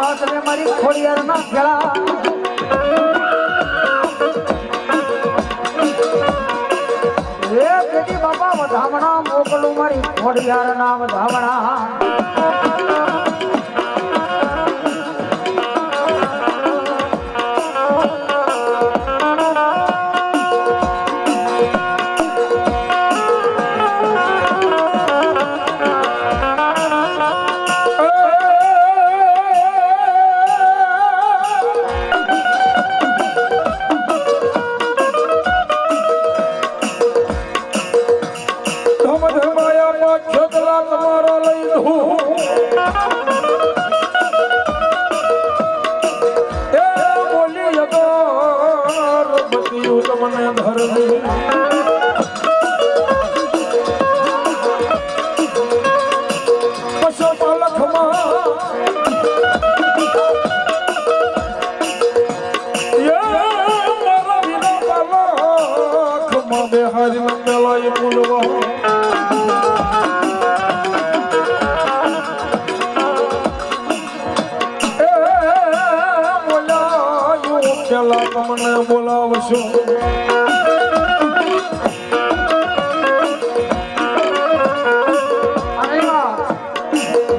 માં તમે મારી ખોડિયાર ના ખેડા બાપા વધામણા મોકલું મારી ખોડિયાર નામ ધામણા. છોકરા તમારો લઈ દઉં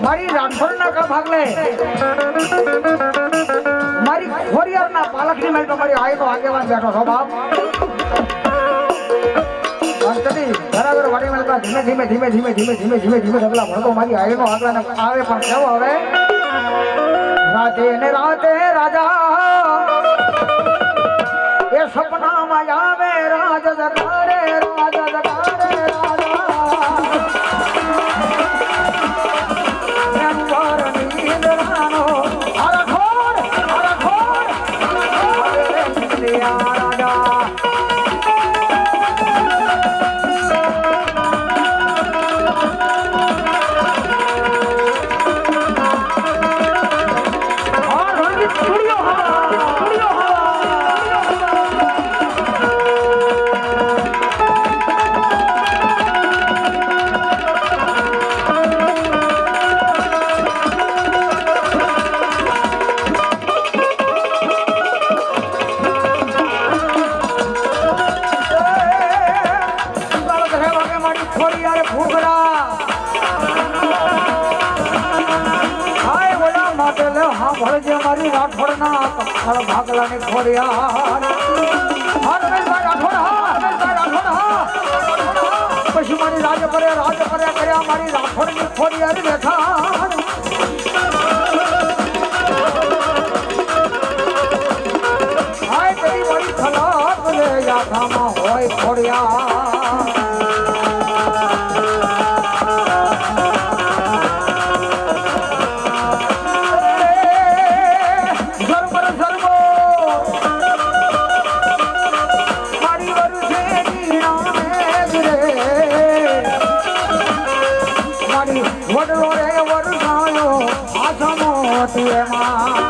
મારી રાઠોડ ના કા ભાગલે મારી ખોડિયાર ના પાલકની મેલ મારી આઈ નો આગેવાન બેઠો છો, બાપ. અંતની બરાબર વાડી મેલકા ધીમે ધીમે ધીમે રાજા. એ સપનામાં આવે રાજ જગાડે ભળજે મારી રાઠોડના કપડા ભાગલાને ખોડ્યા પછી મારી રાજ કરે રાજ કરે કર્યા, મારી રાઠોડની ખોડિયારી બેઠા. હોય ખોડિયા મોતીએ માં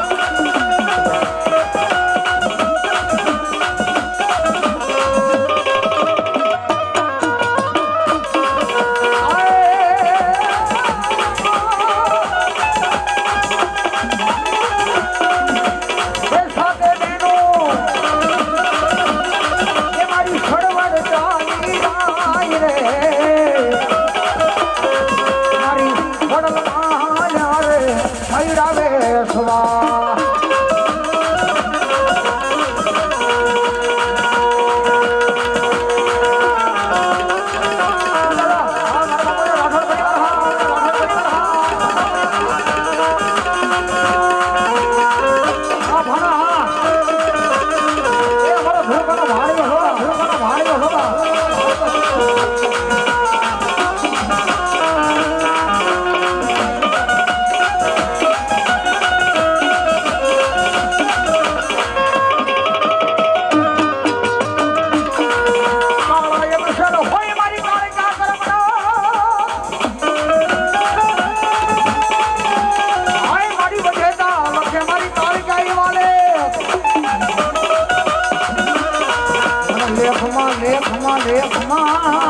પ્રેમમાં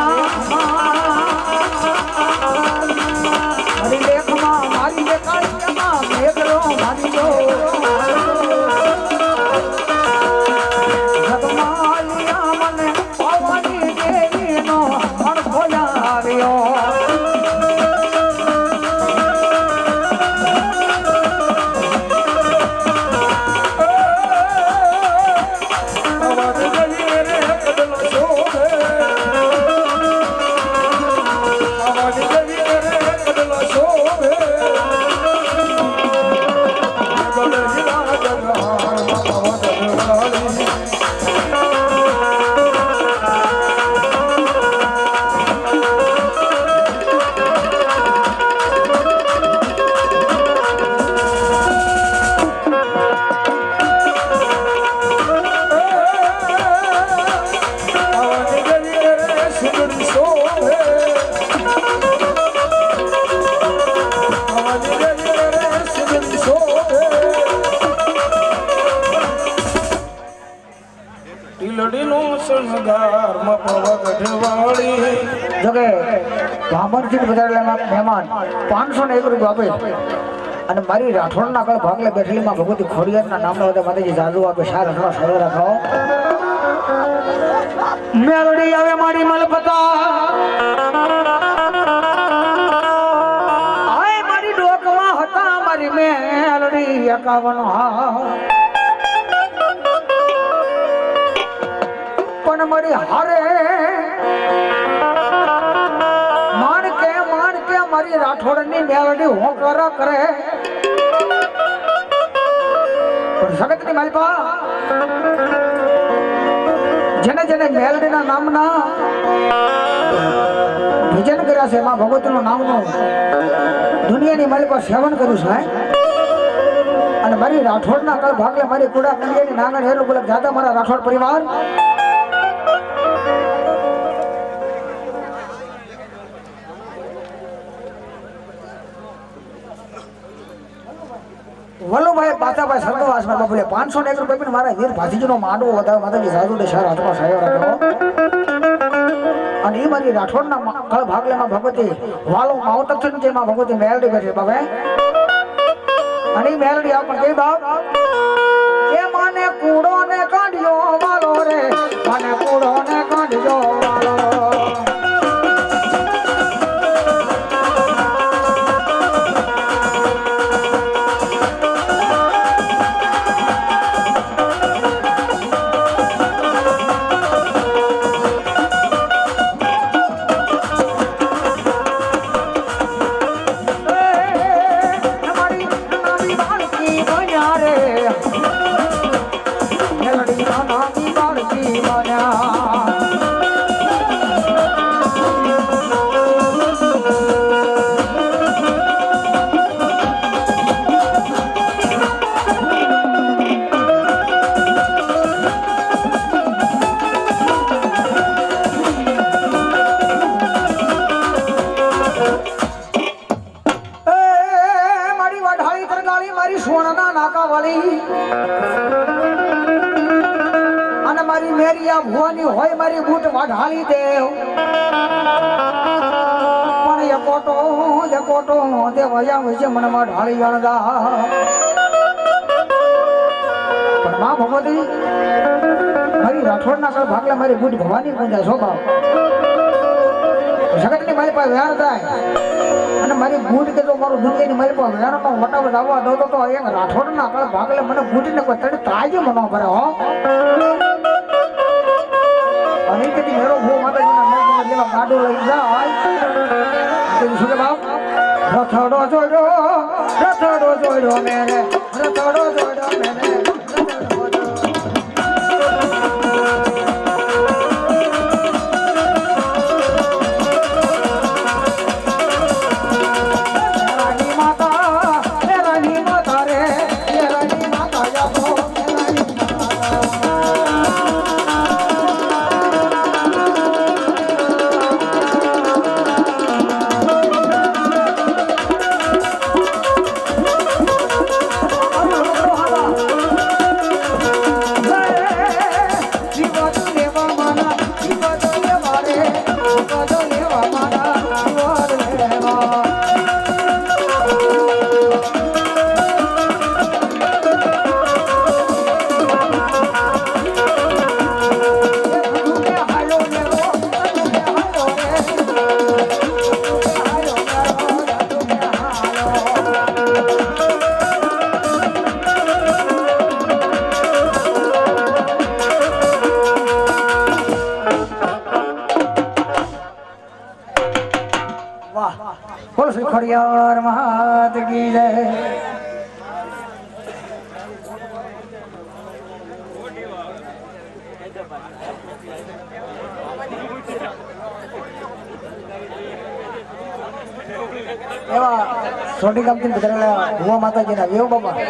શણગારમાં પવગઢવાળી જોકે બ્રાહ્મણથી વધારેલા મહેમાન પાંચસો ને એક રૂપિયા આપે. અને મારી રાઠોડના કળ ભાગલે બેઠેલીમાં ભગવતી ખોડિયારના નામનો હતા માતાજી જાદુ આપે સાર રખડો સરળ રાખો. મેલડી આવે મારી મલપતા. આય મારી ડોકમાં હતા મારી મેલડી એકાવન હા કરે. પણ સગતની માલિકા જેને જેને મેલડીના નામના ભજન કર્યા છે, એમાં નામ નામનું દુનિયાની માલિકા સેવન કર્યું છે અને મારી રાઠોડના કળ ભાગલે મારી કુડા કંડિયાની નાગણ હેરું બોલે દાદા, મારા રાઠોડ પરિવાર વલ્લુભાઈ પાતાભાઈ સરગવાસના બબલે પાંચસો ને એક રૂપિયા પણ મારા વીર ભાતીજીનો માંડવો વધારે માતાજી સાધુ ને શહેર હાથમાં સાયો રાખ્યો અને એ મારી રાઠોડના કળ ભાગલેમાં ભગવતી વાલો માવતક છે ને જેમાં ભગવતી મેલડી બેઠી બાબે અને મેલડી આપણને કઈ બાપ, એ મને કૂડો મેલડી નાની મારી મેરિયા ભુવાની હોય મારી બૂટ વઢાળી દેવ. પણ એ કોટો એ કોટો તે વયા વિશે મને વઢાળી જાણદા પણ માં ભગવતી, મારી રાઠોડના કળ ભાગલા મારી બૂટ ભવાની જાય શોભા જગતની મારી પાસે વ્યાણ થાય. અને મારી બૂટ કે તો મારું દુનિયાની મારી પાસે વેણનો વટાવટ આવવા દો તો એમ રાઠોડના કળ ભાગલે મને બૂટીને કોઈ તડે તાજે મનો ભરે, હો. રથડો જોડ્યો રથડો જોડ્યો મેરે. બોલ શ્રી ખોડિયાર મહાત કી જય. એવા સોટી કામથી બધા ભુવા માતાજીના વેવ બાબા